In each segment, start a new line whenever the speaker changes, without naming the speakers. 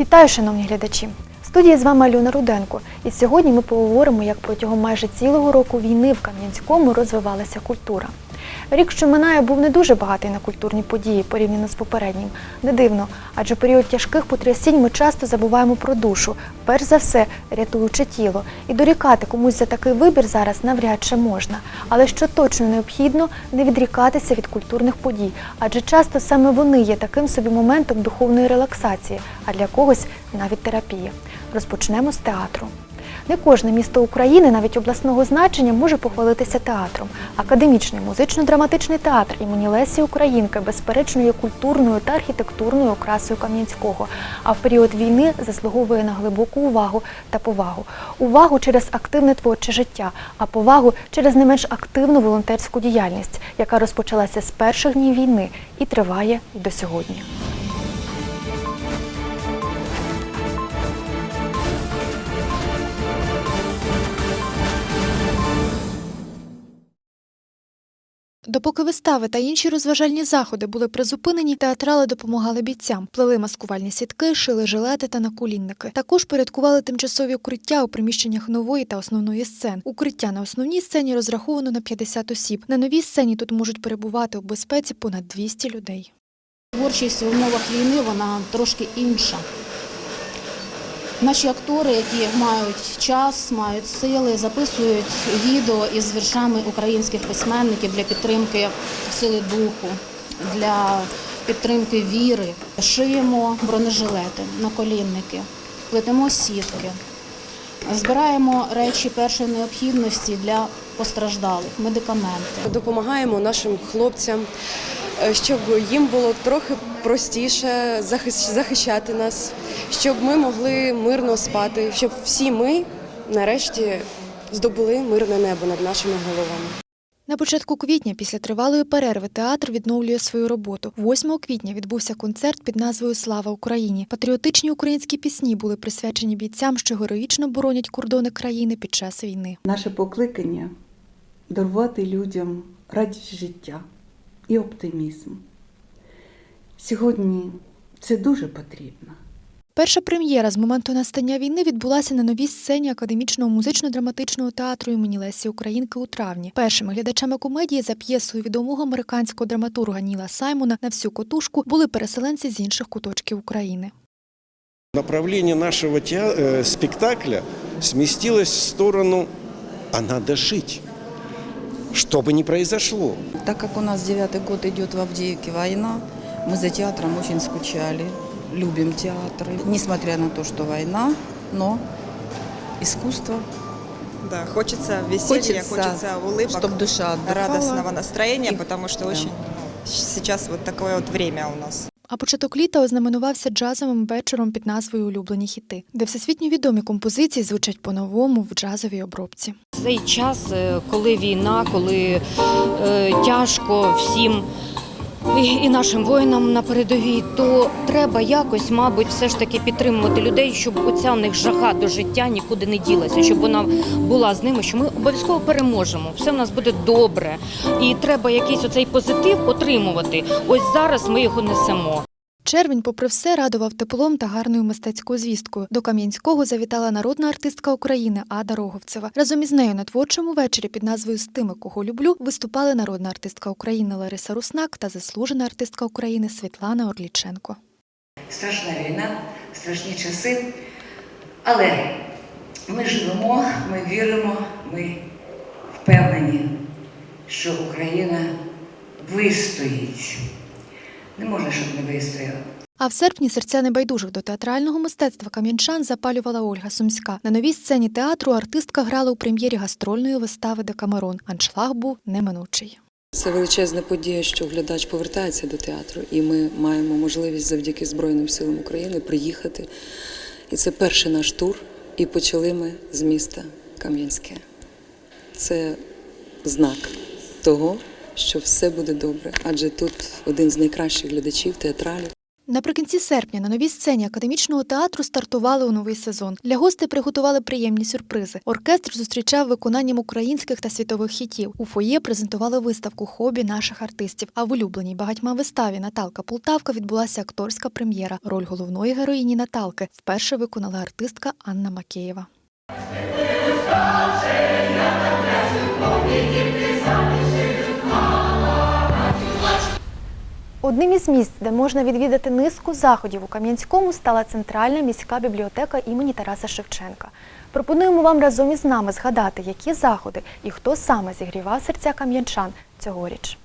Вітаю, шановні глядачі! В студії з вами Альона Руденко. І сьогодні ми поговоримо, як протягом майже цілого року війни в Кам'янському розвивалася культура. Рік, що минає, був не дуже багатий на культурні події порівняно з попереднім. Не дивно, адже період тяжких потрясінь ми часто забуваємо про душу, перш за все рятуючи тіло. І дорікати комусь за такий вибір зараз навряд чи можна. Але що точно необхідно, не відрікатися від культурних подій, адже часто саме вони є таким собі моментом духовної релаксації, а для когось навіть терапії. Розпочнемо з театру. Не кожне місто України, навіть обласного значення, може похвалитися театром. Академічний музично-драматичний театр імені Лесі Українки безперечно є культурною та архітектурною окрасою Кам'янського, а в період війни заслуговує на глибоку увагу та повагу. Увагу через активне творче життя, а повагу через не менш активну волонтерську діяльність, яка розпочалася з перших днів війни і триває до сьогодні. Допоки вистави та інші розважальні заходи були призупинені, театрали допомагали бійцям, плели маскувальні сітки, шили жилети та наколінники. Також порядкували тимчасові укриття у приміщеннях нової та основної сцен. Укриття на основній сцені розраховано на 50 осіб. На новій сцені тут можуть перебувати у безпеці понад 200 людей.
Творчість в умовах війни вона трошки інша. Наші актори, які мають час, мають сили, записують відео із віршами українських письменників для підтримки сили духу, для підтримки віри. Шиємо бронежилети, наколінники, плетемо сітки, збираємо речі першої необхідності для постраждалих, медикаменти.
Допомагаємо нашим хлопцям, щоб їм було трохи простіше захищати нас, щоб ми могли мирно спати, щоб всі ми нарешті здобули мирне небо над нашими головами.
На початку квітня, після тривалої перерви, театр відновлює свою роботу. 8 квітня відбувся концерт під назвою Слава Україні. Патріотичні українські пісні були присвячені бійцям, що героїчно боронять кордони країни під час війни.
Наше покликання дарувати людям радість життя і оптимізм. Сьогодні це дуже потрібно.
Перша прем'єра з моменту настання війни відбулася на новій сцені академічного музично-драматичного театру імені Лесі Українки у травні. Першими глядачами комедії за п'єсою відомого американського драматурга Ніла Саймона на всю котушку були переселенці з інших куточків України.
Направление нашего теа- э, спектакля сместилось в сторону «а надо жить», что бы ни произошло.
Так как у нас девятый год идет в Авдеевке война, мы за театром очень скучали, любим театры. Несмотря на то, что война, но искусство,
Да, хочется веселья,
Хочется,
хочется, улыбок,
чтобы душа отдыхала.
радостного настроения,
И-
потому что
да.
очень сейчас вот такое вот время у нас.
А початок літа ознаменувався джазовим вечором під назвою Улюблені хіти, де всесвітньо відомі композиції звучать по-новому в джазовій обробці.
Цей час, е, коли війна, коли е, тяжко всім і, і нашим воїнам на передовій, то треба якось, мабуть, все ж таки підтримувати людей, щоб оця у них жага до життя нікуди не ділася, щоб вона була з ними, що ми обов'язково переможемо, все в нас буде добре. І треба якийсь оцей позитив отримувати. Ось зараз ми його несемо.
Червень, попри все, радував теплом та гарною мистецькою звісткою. До Кам'янського завітала народна артистка України Ада Роговцева. Разом із нею на творчому вечорі під назвою З тими, кого люблю виступали народна артистка України Лариса Руснак та заслужена артистка України Світлана Орліченко.
страшна війна, страшні часи. Але ми живемо, ми віримо, ми впевнені, що Україна вистоїть. Не можна, щоб не вистояла.
А в серпні серця небайдужих до театрального мистецтва кам'янчан запалювала Ольга Сумська. На новій сцені театру артистка грала у прем'єрі гастрольної вистави Декамерон. Аншлаг був неминучий.
Це величезна подія, що глядач повертається до театру, і ми маємо можливість завдяки Збройним силам України приїхати. І це перший наш тур, і почали ми з міста Кам'янське. Це знак того, що все буде добре, адже тут один з найкращих глядачів театралів.
Наприкінці серпня на новій сцені академічного театру стартували у новий сезон. Для гостей приготували приємні сюрпризи. Оркестр зустрічав виконанням українських та світових хітів. У фоє презентували виставку хобі наших артистів. А в улюбленій багатьма виставі Наталка Полтавка відбулася акторська прем'єра. Роль головної героїні Наталки вперше виконала артистка Анна Макеєва. Одним із місць, де можна відвідати низку заходів у Кам'янському, стала центральна міська бібліотека імені Тараса Шевченка. Пропонуємо вам разом із нами згадати, які заходи і хто саме зігрівав серця кам'янчан цьогоріч.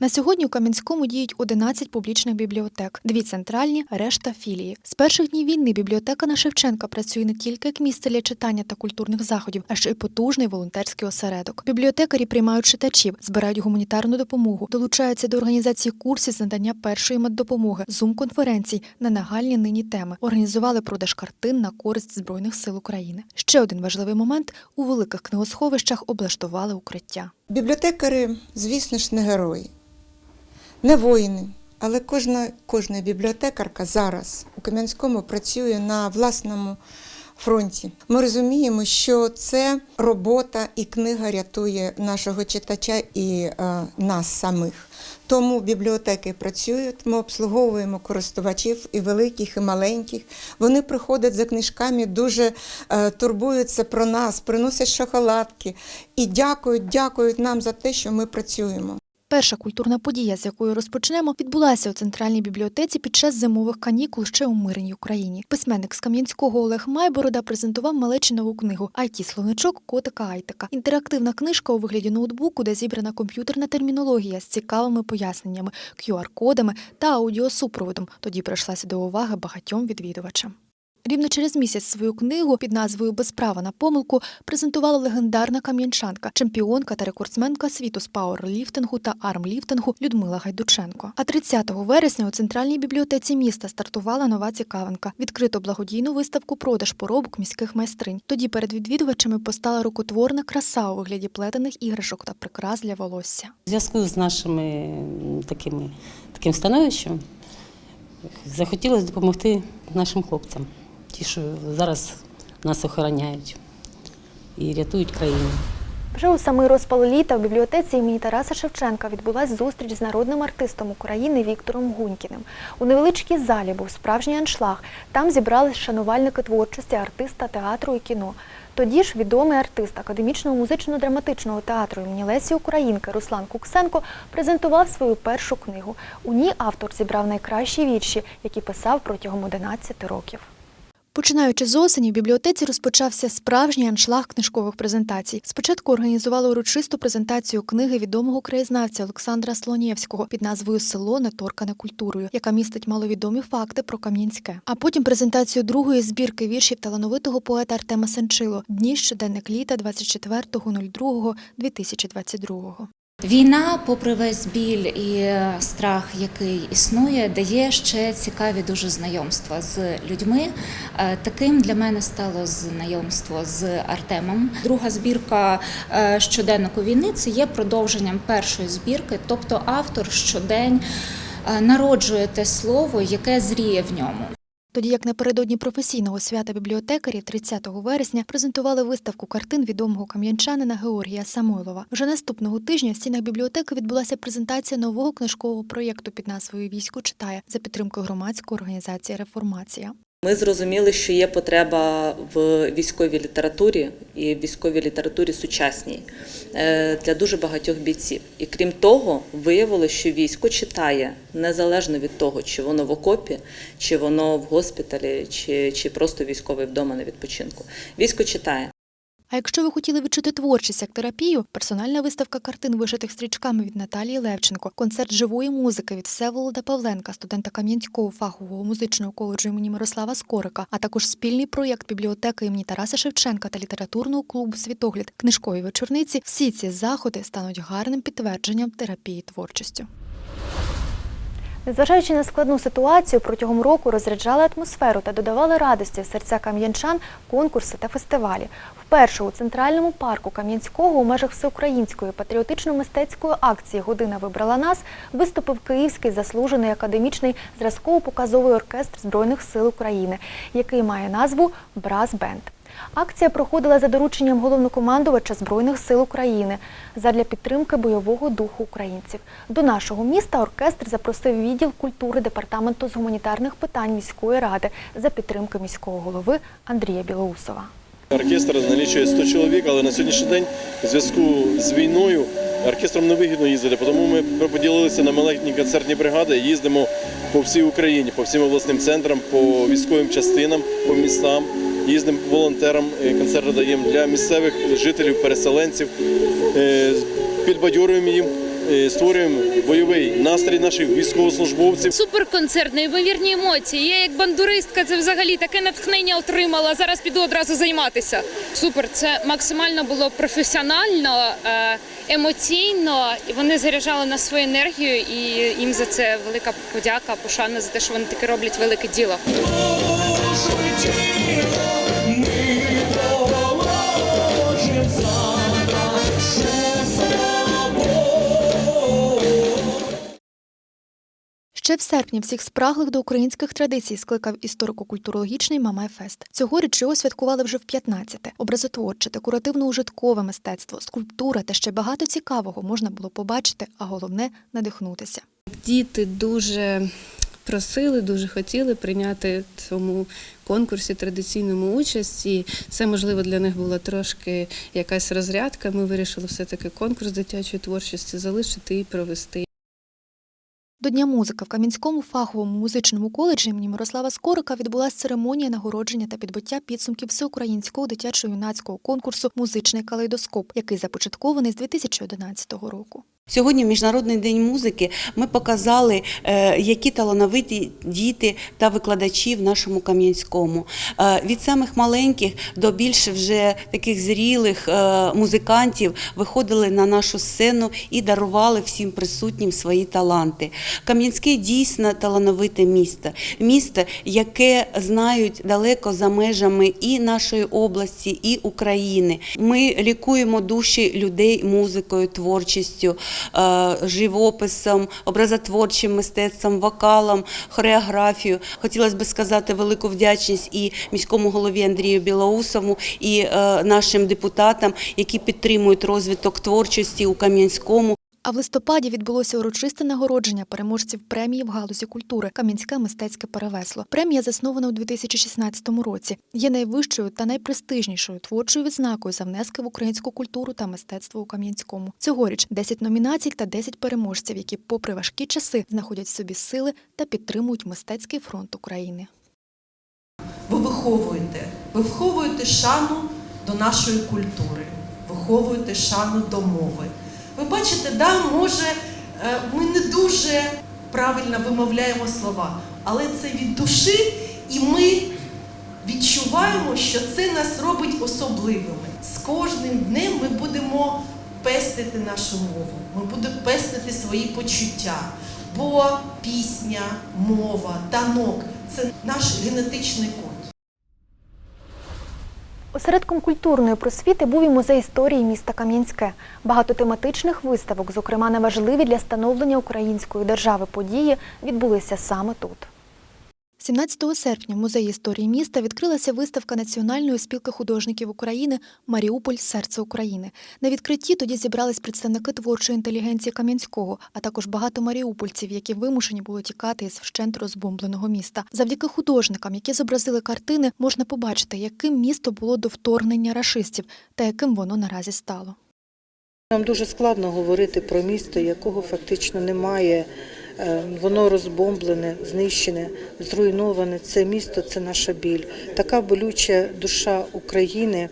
На сьогодні у Кам'янському діють 11 публічних бібліотек, дві центральні, решта філії. З перших днів війни бібліотека на Шевченка працює не тільки як місце для читання та культурних заходів, а ще й потужний волонтерський осередок. Бібліотекарі приймають читачів, збирають гуманітарну допомогу, долучаються до організації курсів з надання першої меддопомоги, зум-конференцій на нагальні нині теми. Організували продаж картин на користь Збройних сил України. Ще один важливий момент у великих книгосховищах облаштували укриття.
Бібліотекари, звісно ж, не герої, не воїни, але кожна, кожна бібліотекарка зараз у Кам'янському працює на власному фронті. Ми розуміємо, що це робота і книга рятує нашого читача і е, нас самих. Тому бібліотеки працюють, ми обслуговуємо користувачів і великих, і маленьких. Вони приходять за книжками, дуже е, турбуються про нас, приносять шоколадки і дякують, дякують нам за те, що ми працюємо.
Перша культурна подія, з якою розпочнемо, відбулася у центральній бібліотеці під час зимових канікул ще у мирній Україні. Письменник з Кам'янського Олег Майборода презентував малечі нову книгу «IT словничок котика Айтика. Інтерактивна книжка у вигляді ноутбуку, де зібрана комп'ютерна термінологія з цікавими поясненнями, QR-кодами та аудіосупроводом. Тоді прийшлася до уваги багатьом відвідувачам. Рівно через місяць свою книгу під назвою Без права на помилку презентувала легендарна кам'янчанка, чемпіонка та рекордсменка світу з пауерліфтингу та армліфтингу Людмила Гайдученко. А 30 вересня у центральній бібліотеці міста стартувала нова цікавинка. Відкрито благодійну виставку продаж поробок міських майстринь. Тоді перед відвідувачами постала рукотворна краса у вигляді плетених іграшок та прикрас для волосся.
В зв'язку з нашими такими, таким становищем захотілося допомогти нашим хлопцям, ті, що зараз нас охороняють і рятують країну.
Вже у самий розпал літа в бібліотеці імені Тараса Шевченка відбулася зустріч з народним артистом України Віктором Гунькіним. У невеличкій залі був справжній аншлаг. Там зібрались шанувальники творчості артиста театру і кіно. Тоді ж відомий артист академічного музично-драматичного театру імені Лесі Українки Руслан Куксенко презентував свою першу книгу. У ній автор зібрав найкращі вірші, які писав протягом 11 років. Починаючи з осені, в бібліотеці розпочався справжній аншлаг книжкових презентацій. Спочатку організували урочисту презентацію книги відомого краєзнавця Олександра Слонєвського під назвою Село неторкане культурою, яка містить маловідомі факти про Кам'янське. А потім презентацію другої збірки віршів талановитого поета Артема Сенчило Дні щоденник літа 24.02.2022.
Війна, попри весь біль і страх, який існує, дає ще цікаві дуже знайомства з людьми. Е, Таким для мене стало знайомство з Артемом. Друга збірка е, щоденнику війни це є продовженням першої збірки, тобто автор щодень е, народжує те слово, яке зріє в ньому.
Тоді як напередодні професійного свята бібліотекарі 30 вересня презентували виставку картин відомого кам'янчанина Георгія Самойлова. Вже наступного тижня в стінах бібліотеки відбулася презентація нового книжкового проєкту під назвою Військо читає за підтримки громадської організації Реформація.
Ми зрозуміли, що є потреба в військовій літературі і в військовій літературі сучасній е, для дуже багатьох бійців. І крім того, виявилося, що військо читає незалежно від того, чи воно в окопі, чи воно в госпіталі, чи, чи просто військовий вдома на відпочинку. Військо читає.
А якщо ви хотіли відчути творчість як терапію, персональна виставка картин, вишитих стрічками від Наталії Левченко, концерт живої музики від Всеволода Павленка, студента Кам'янського фахового музичного коледжу імені Мирослава Скорика, а також спільний проєкт бібліотеки імені Тараса Шевченка та літературного клубу Світогляд книжкові вечорниці. Всі ці заходи стануть гарним підтвердженням терапії творчістю. Незважаючи на складну ситуацію, протягом року розряджали атмосферу та додавали радості в серця кам'янчан конкурси та фестивалі. Вперше у центральному парку Кам'янського у межах всеукраїнської патріотично-мистецької акції Година вибрала нас виступив Київський заслужений академічний зразково-показовий оркестр Збройних сил України, який має назву Брас Бенд. Акція проходила за дорученням головнокомандувача Збройних сил України задля підтримки бойового духу українців. До нашого міста оркестр запросив відділ культури департаменту з гуманітарних питань міської ради за підтримки міського голови Андрія Білоусова.
Оркестр налічує 100 чоловік, але на сьогоднішній день в зв'язку з війною оркестром невигідно їздити, тому ми поділилися на маленькі концертні бригади, їздимо по всій Україні, по всім обласним центрам, по військовим частинам, по містам. Їздимо волонтерам, е, концерти даємо для місцевих жителів, переселенців, е, підбадьорюємо їм, е, створюємо бойовий настрій наших військовослужбовців.
Суперконцерт, неймовірні емоції. Я як бандуристка це взагалі таке натхнення отримала. Зараз піду одразу займатися. Супер, це максимально було професіонально, емоційно, і вони заряджали на свою енергію. І їм за це велика подяка, пошана за те, що вони таке роблять велике діло.
Ще в серпні всіх спраглих до українських традицій скликав історико-культурологічний Мамай-фест. Цьогоріч його святкували вже в 15-те. Образотворче, декоративно-ужиткове мистецтво, скульптура та ще багато цікавого можна було побачити, а головне надихнутися.
Діти дуже просили, дуже хотіли прийняти в цьому конкурсі традиційному участь. І це, можливо, для них була трошки якась розрядка. Ми вирішили все-таки конкурс дитячої творчості залишити і провести.
До Дня музики в Кам'янському фаховому музичному коледжі імені Мирослава Скорика відбулася церемонія нагородження та підбиття підсумків всеукраїнського дитячо-юнацького конкурсу Музичний калейдоскоп, який започаткований з 2011 року.
Сьогодні, Міжнародний день музики, ми показали, е, які талановиті діти та викладачі в нашому Кам'янському. Е, Від самих маленьких до більш вже таких зрілих е, музикантів виходили на нашу сцену і дарували всім присутнім свої таланти. Кам'янське дійсно талановите місто, місто, яке знають далеко за межами і нашої області, і України. Ми лікуємо душі людей музикою, творчістю живописом, образотворчим мистецтвом, вокалом, хореографією. Хотілося б сказати велику вдячність і міському голові Андрію Білоусову, і е, нашим депутатам, які підтримують розвиток творчості у Кам'янському.
А в листопаді відбулося урочисте нагородження переможців премії в галузі культури Кам'янське мистецьке перевесло. Премія заснована у 2016 році. Є найвищою та найпрестижнішою творчою відзнакою за внески в українську культуру та мистецтво у Кам'янському. Цьогоріч 10 номінацій та 10 переможців, які, попри важкі часи, знаходять в собі сили та підтримують мистецький фронт України.
Ви виховуєте, ви виховуєте шану до нашої культури, виховуєте шану до мови. Ви бачите, да, може, е, ми не дуже правильно вимовляємо слова, але це від душі, і ми відчуваємо, що це нас робить особливими. З кожним днем ми будемо пестити нашу мову, ми будемо пестити свої почуття. Бо пісня, мова, танок це наш генетичний код.
Осередком культурної просвіти був і музей історії міста Кам'янське. Багато тематичних виставок, зокрема на важливі для становлення української держави події, відбулися саме тут. 17 серпня в музеї історії міста відкрилася виставка Національної спілки художників України Маріуполь Серце України. На відкритті тоді зібрались представники творчої інтелігенції Кам'янського, а також багато маріупольців, які вимушені були тікати із вщент розбомбленого міста. Завдяки художникам, які зобразили картини, можна побачити, яким місто було до вторгнення рашистів та яким воно наразі стало.
Нам дуже складно говорити про місто, якого фактично немає. Е, Воно розбомблене, знищене, зруйноване. Це місто це наша біль. Така болюча душа України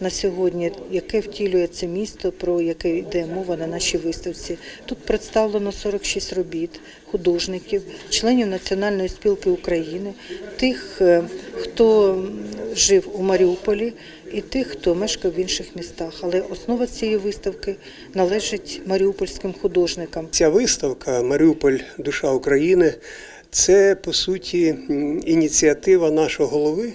на сьогодні, яке втілює це місто, про яке йде мова на нашій виставці. Тут представлено 46 робіт художників, членів Національної спілки України, тих е, хто жив у Маріуполі, і тих, хто мешкав в інших містах. Але основа цієї виставки належить маріупольським художникам.
Ця виставка Маріуполь Душа України це по суті ініціатива нашого голови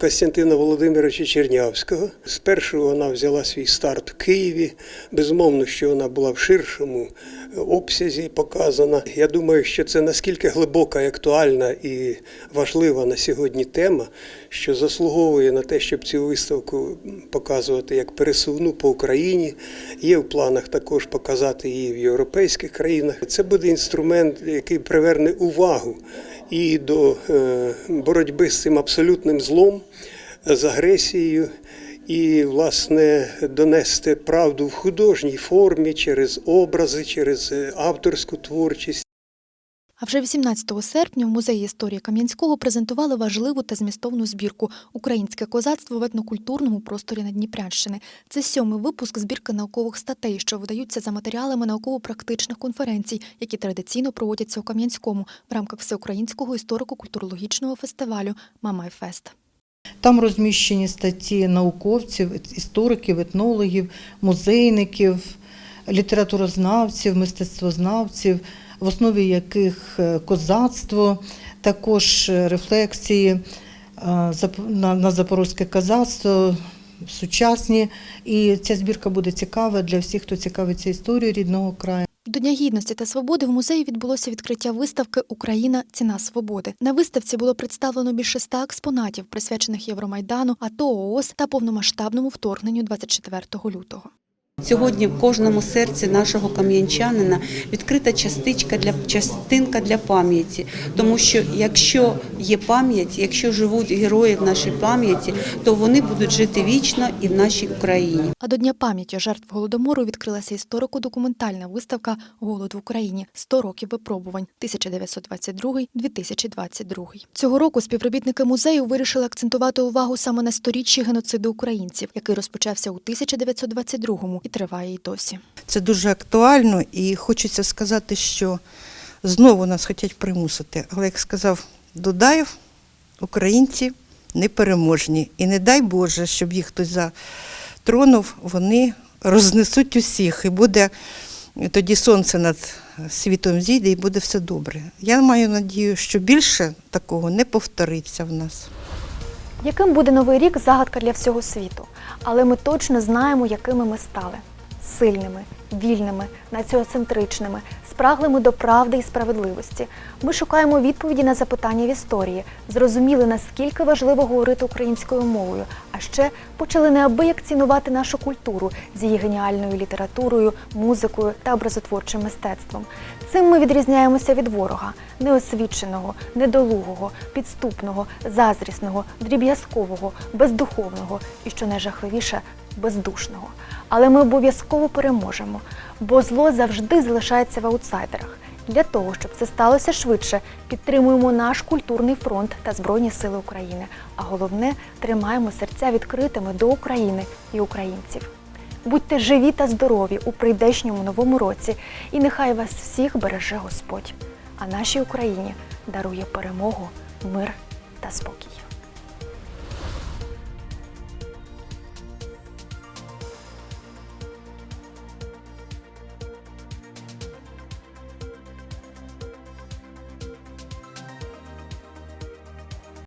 Костянтина Володимировича Чернявського. Спершу вона взяла свій старт в Києві. Безумовно, що вона була в ширшому е, обсязі показана. Я думаю, що це наскільки глибока і актуальна і важлива на сьогодні тема, що заслуговує на те, щоб цю виставку показувати як пересувну по Україні. Є в планах також показати її в європейських країнах. Це буде інструмент, який приверне увагу і до е, боротьби з цим абсолютним злом, з агресією. І, власне, донести правду в художній формі через образи, через е, авторську творчість.
А вже 18 серпня в музеї історії Кам'янського презентували важливу та змістовну збірку Українське козацтво в етнокультурному просторі Надніпрянщини. Це сьомий випуск збірки наукових статей, що видаються за матеріалами науково-практичних конференцій, які традиційно проводяться у Кам'янському в рамках всеукраїнського історико-культурологічного фестивалю Мамайфест.
Там розміщені статті науковців, істориків, етнологів, музейників, літературознавців, мистецтвознавців, в основі яких е, козацтво, також е, рефлексії е, на запорозьке козацтво, сучасні. І ця збірка буде цікава для всіх, хто цікавиться історією рідного краю.
До Дня гідності та свободи в музеї відбулося відкриття виставки Україна ціна свободи. На виставці було представлено більше ста експонатів, присвячених Євромайдану, АТО ООС та повномасштабному вторгненню 24 лютого.
Сьогодні в кожному серці нашого кам'янчанина відкрита частичка для частинка для пам'яті, тому що якщо є пам'ять, якщо живуть герої в нашій пам'яті, то вони будуть жити вічно і в нашій Україні.
А до Дня пам'яті жертв голодомору відкрилася історико-документальна виставка Голод в Україні 100 років випробувань 1922-2022. Цього року співробітники музею вирішили акцентувати увагу саме на сторіччі геноциду українців, який розпочався у 1922-му і триває й досі.
Це дуже актуально і хочеться сказати, що знову нас хочуть примусити. Але як сказав Дудаєв, українці непереможні. І не дай Боже, щоб їх хтось затронув, вони рознесуть усіх. І буде тоді сонце над світом зійде і буде все добре. Я маю надію, що більше такого не повториться в нас.
Яким буде новий рік загадка для всього світу, але ми точно знаємо, якими ми стали. Сильними, вільними, націоцентричними, спраглими до правди і справедливості. Ми шукаємо відповіді на запитання в історії, зрозуміли, наскільки важливо говорити українською мовою, а ще почали неабияк цінувати нашу культуру з її геніальною літературою, музикою та образотворчим мистецтвом. Цим ми відрізняємося від ворога неосвіченого, недолугого, підступного, заздрісного, дріб'язкового, бездуховного і, що найжахливіше, бездушного. Але ми обов'язково переможемо, бо зло завжди залишається в аутсайдерах. Для того, щоб це сталося швидше, підтримуємо наш культурний фронт та Збройні Сили України. А головне, тримаємо серця відкритими до України і українців. Будьте живі та здорові у прийдешньому новому році, і нехай вас всіх береже Господь, а нашій Україні дарує перемогу, мир та спокій.